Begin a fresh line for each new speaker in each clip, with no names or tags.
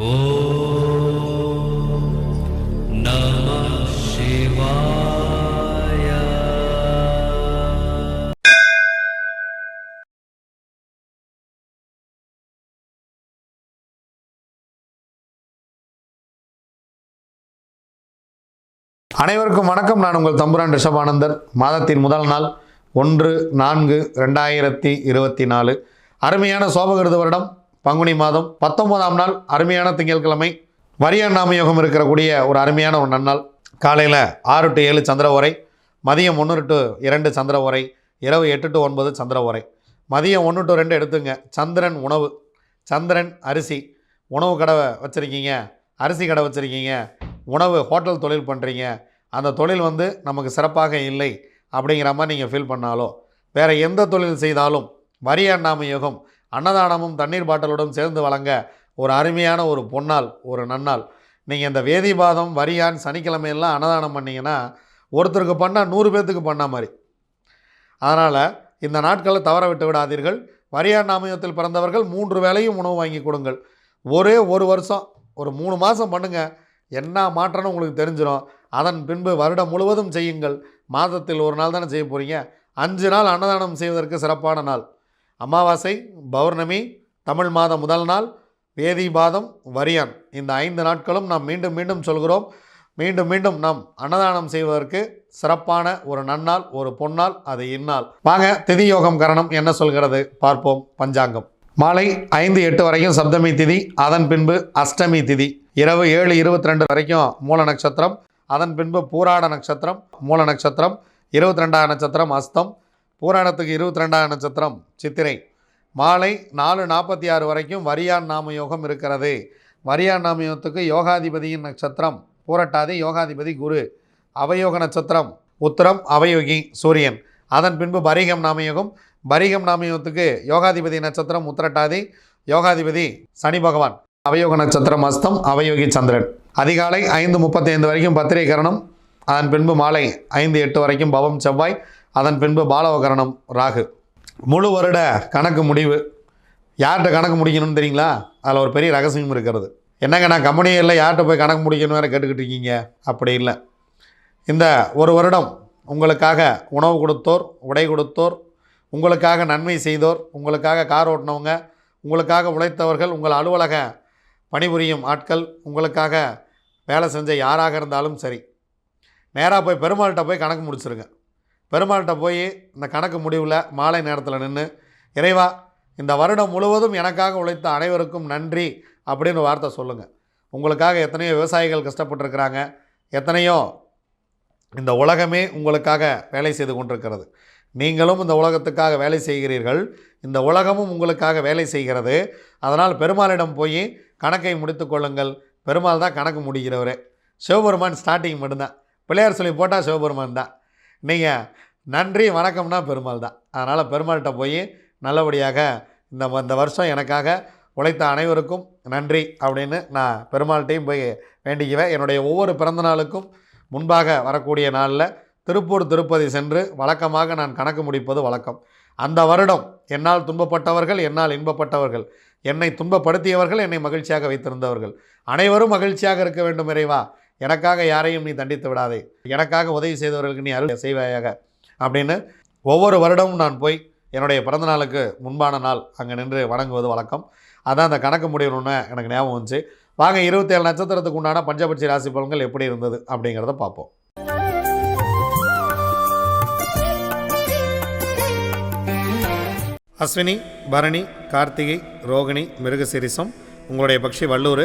அனைவருக்கும் வணக்கம். நான் உங்கள் தம்புரான் ரிஷபானந்தர் மாதத்தின் முதல் நாள் ஒன்று நான்கு ரெண்டாயிரத்தி இருபத்தி நாலு. அருமையான சோபகிருத வருடம். பங்குனி மாதம் பத்தொன்பதாம் நாள் அருமையான திங்கட்கிழமை. வரியான் நாம யோகம் இருக்கக்கூடிய ஒரு அருமையான ஒரு நன்னாள். காலையில் ஆறு டு ஏழு சந்திர உரை மதியம் ஒன்று டு இரண்டு சந்திர உரை இரவு எட்டு டு ஒன்பது சந்திர உரை. மதியம் ஒன்று டு ரெண்டு எடுத்துங்க. சந்திரன் உணவு சந்திரன் அரிசி. உணவு கடை வச்சுருக்கீங்க அரிசி கடை வச்சுருக்கீங்க உணவு ஹோட்டல் தொழில் பண்ணுறீங்க அந்த தொழில் வந்து நமக்கு சிறப்பாக இல்லை அப்படிங்கிற மாதிரி நீங்கள் ஃபீல் பண்ணாலோ வேறு எந்த தொழில் செய்தாலும் வரி அண்ணாமை யோகம் அன்னதானமும் தண்ணீர் பாட்டலுடன் சேர்ந்து வழங்க ஒரு அருமையான ஒரு பொன்னால் ஒரு நன்னால் நீங்கள் இந்த வேதிபாதம் வரியான் சனிக்கிழமையெல்லாம் அன்னதானம் பண்ணீங்கன்னா ஒருத்தருக்கு பண்ணால் நூறு பேர்த்துக்கு பண்ண மாதிரி. அதனால் இந்த நாட்களை தவற விட்டு விடாதீர்கள். வரியான் நாமயத்தில் பிறந்தவர்கள் மூன்று வேளையும் உணவு வாங்கி கொடுங்கள். ஒரே ஒரு வருஷம் ஒரு மூணு மாதம் பண்ணுங்கள் என்ன மாற்றம்னு உங்களுக்கு தெரிஞ்சிடும் அதன் பின்பு வருடம் முழுவதும் செய்யுங்கள். மாதத்தில் ஒரு நாள் தானே செய்ய போகிறீங்க அஞ்சு நாள் அன்னதானம் செய்வதற்கு சிறப்பான நாள். அமாவாசை பௌர்ணமி தமிழ் மாதம் முதல் நாள் வேதி பாதம் வரியான். இந்த ஐந்து நாட்களும் நாம் மீண்டும் மீண்டும் சொல்கிறோம். மீண்டும் மீண்டும் நாம் அன்னதானம் செய்வதற்கு சிறப்பான ஒரு நன்னாள் ஒரு பொன்னாள் அது இந்நாள். வாங்க திதி யோகம் கரணம் என்ன சொல்கிறது? பார்ப்போம் பஞ்சாங்கம். மாலை ஐந்து எட்டு வரைக்கும் சப்தமி திதி அதன் பின்பு அஷ்டமி திதி. இரவு ஏழு இருபத்தி ரெண்டு வரைக்கும் மூல நட்சத்திரம் அதன் பின்பு பூராட நட்சத்திரம் மூல நட்சத்திரம் இருபத்தி ரெண்டாம் நட்சத்திரம் அஸ்தம் பூராணத்துக்கு இருபத்தி ரெண்டாம் நட்சத்திரம் சித்திரை. மாலை நாலு நாற்பத்தி ஆறு வரைக்கும் வரியான் நாம யோகம் இருக்கிறது. வரியான் நாம யோகத்துக்கு யோகாதிபதியின் நட்சத்திரம் பூரட்டாதி யோகாதிபதி குரு அவயோக நட்சத்திரம். உத்திரம் அவயோகி சூரியன். அதன் பின்பு பரிகம் நாமயோகம். பரிகம் நாமயோகத்துக்கு யோகாதிபதி நட்சத்திரம் உத்திரட்டாதி யோகாதிபதி சனி பகவான். அவயோக நட்சத்திரம் அஸ்தம் அவயோகி சந்திரன். அதிகாலை ஐந்து முப்பத்தைந்து வரைக்கும் பத்திரிகரணம் அதன் பின்பு மாலை ஐந்து எட்டு வரைக்கும் பவம் செவ்வாய். அதன் பின்பு பாலவகரணம் ராகு. முழு வருட கணக்கு முடிவு. யார்கிட்ட கணக்கு முடிக்கணும்னு தெரியுங்களா? அதில் ஒரு பெரிய ரகசியம் இருக்கிறது. என்னங்க நான் கம்பெனியில் யார்கிட்ட போய் கணக்கு முடிக்கணும் வேறு கேட்டுக்கிட்டு இருக்கீங்க? அப்படி இல்லை. இந்த ஒரு வருடம் உங்களுக்காக உணவு கொடுத்தோர் உடை கொடுத்தோர் உங்களுக்காக நன்மை செய்தோர் உங்களுக்காக கார் ஓட்டினவங்க உங்களுக்காக உழைத்தவர்கள் உங்கள் அலுவலக பணிபுரியும் ஆட்கள் உங்களுக்காக வேலை செஞ்ச யாராக இருந்தாலும் சரி நேராக போய் பெருமாள்கிட்ட போய் கணக்கு முடிச்சிருங்க. பெருமாள்கிட்ட போய் இந்த கணக்கு முடிவில் மாலை நேரத்தில் நின்று இறைவா இந்த வருடம் முழுவதும் எனக்காக உழைத்த அனைவருக்கும் நன்றி அப்படின்னு வார்த்தை சொல்லுங்கள் உங்களுக்காக எத்தனையோ விவசாயிகள் கஷ்டப்பட்டுருக்கிறாங்க. எத்தனையோ இந்த உலகமே உங்களுக்காக வேலை செய்து கொண்டிருக்கிறது. நீங்களும் இந்த உலகத்துக்காக வேலை செய்கிறீர்கள். இந்த உலகமும் உங்களுக்காக வேலை செய்கிறது. அதனால் பெருமாளிடம் போய் கணக்கை முடித்து கொள்ளுங்கள். பெருமாள் தான் கணக்கு முடிக்கிறவர். சிவபெருமான் ஸ்டார்டிங் மட்டும்தான். பிள்ளையார் சொல்லி போட்டால் சிவபெருமான் தான். நீங்கள் நன்றி வணக்கம்னா பெருமாள் தான். அதனால் பெருமாள்கிட்ட போய் நல்லபடியாக இந்த இந்த வருஷம் எனக்காக உழைத்த அனைவருக்கும் நன்றி அப்படின்னு நான் பெருமாள்கிட்டையும் போய் வேண்டிக்குவேன். என்னுடைய ஒவ்வொரு பிறந்த நாளுக்கும் முன்பாக வரக்கூடிய நாளில் திருப்பூர் திருப்பதி சென்று வழக்கமாக நான் கணக்கு முடிப்பது வழக்கம். அந்த வருடம் என்னால் துன்பப்பட்டவர்கள் என்னால் இன்பப்பட்டவர்கள் என்னை துன்பப்படுத்தியவர்கள் என்னை மகிழ்ச்சியாக வைத்திருந்தவர்கள். அனைவரும் மகிழ்ச்சியாக இருக்க வேண்டும் இறைவா. எனக்காக யாரையும் நீ தண்டித்து விடாதே. எனக்காக உதவி செய்தவர்களுக்கு நீ அருள் செய்வாயாக. அப்படின்னு ஒவ்வொரு வருடமும் நான் போய் என்னுடைய பிறந்த நாளுக்கு முன்பான நாள் அங்கே நின்று வணங்குவது வழக்கம். அதான் அந்த கணக்கு முடியணும்னு எனக்கு ஞாபகம் வந்துச்சு. வாங்க இருபத்தேழு நட்சத்திரத்துக்கு உண்டான பஞ்சபட்சி ராசி பலன்கள் எப்படி இருந்தது அப்படிங்கிறத பார்ப்போம். அஸ்வினி பரணி கார்த்திகை ரோகிணி மிருகசிரிசம் உங்களுடைய பக்ஷி வல்லூர்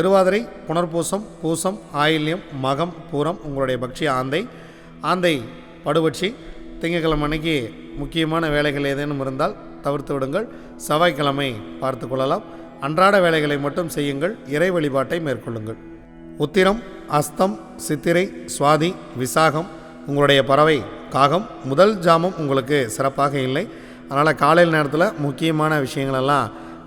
திருவாதிரை புனர்பூசம் பூசம் ஆயில்யம் மகம் பூரம் உங்களுடைய பக்ஷி ஆந்தை. ஆந்தை படுபட்சி திங்கட்கிழமை அன்னைக்கு முக்கியமான வேலைகள் ஏதேனும் இருந்தால் தவிர்த்து விடுங்கள். செவ்வாய்க்கிழமை பார்த்து கொள்ளலாம். அன்றாட வேலைகளை மட்டும் செய்யுங்கள். இறை வழிபாட்டை மேற்கொள்ளுங்கள். உத்திரம் அஸ்தம் சித்திரை சுவாதி விசாகம் உங்களுடைய பறவை காகம். முதல் ஜாமம் உங்களுக்கு சிறப்பாக இல்லை. அதனால் காலையில் நேரத்தில் முக்கியமான விஷயங்களெல்லாம்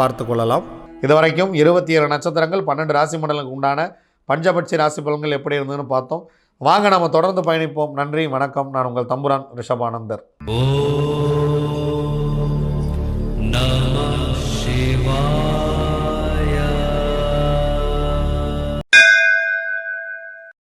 பார்த்து கொள்ளலாம் இதுவரைக்கும் இருபத்தி ஏழு நட்சத்திரங்கள் பன்னெண்டு ராசி மண்டலங்களுக்கு உண்டான பஞ்சபட்சி ராசி பலன்கள் எப்படி இருந்ததுன்னு பார்த்தோம். வாங்க நம்ம தொடர்ந்து பயணிப்போம். நன்றி வணக்கம். நான் உங்கள் தம்புரான் ரிஷபானந்தர்.
ஓ.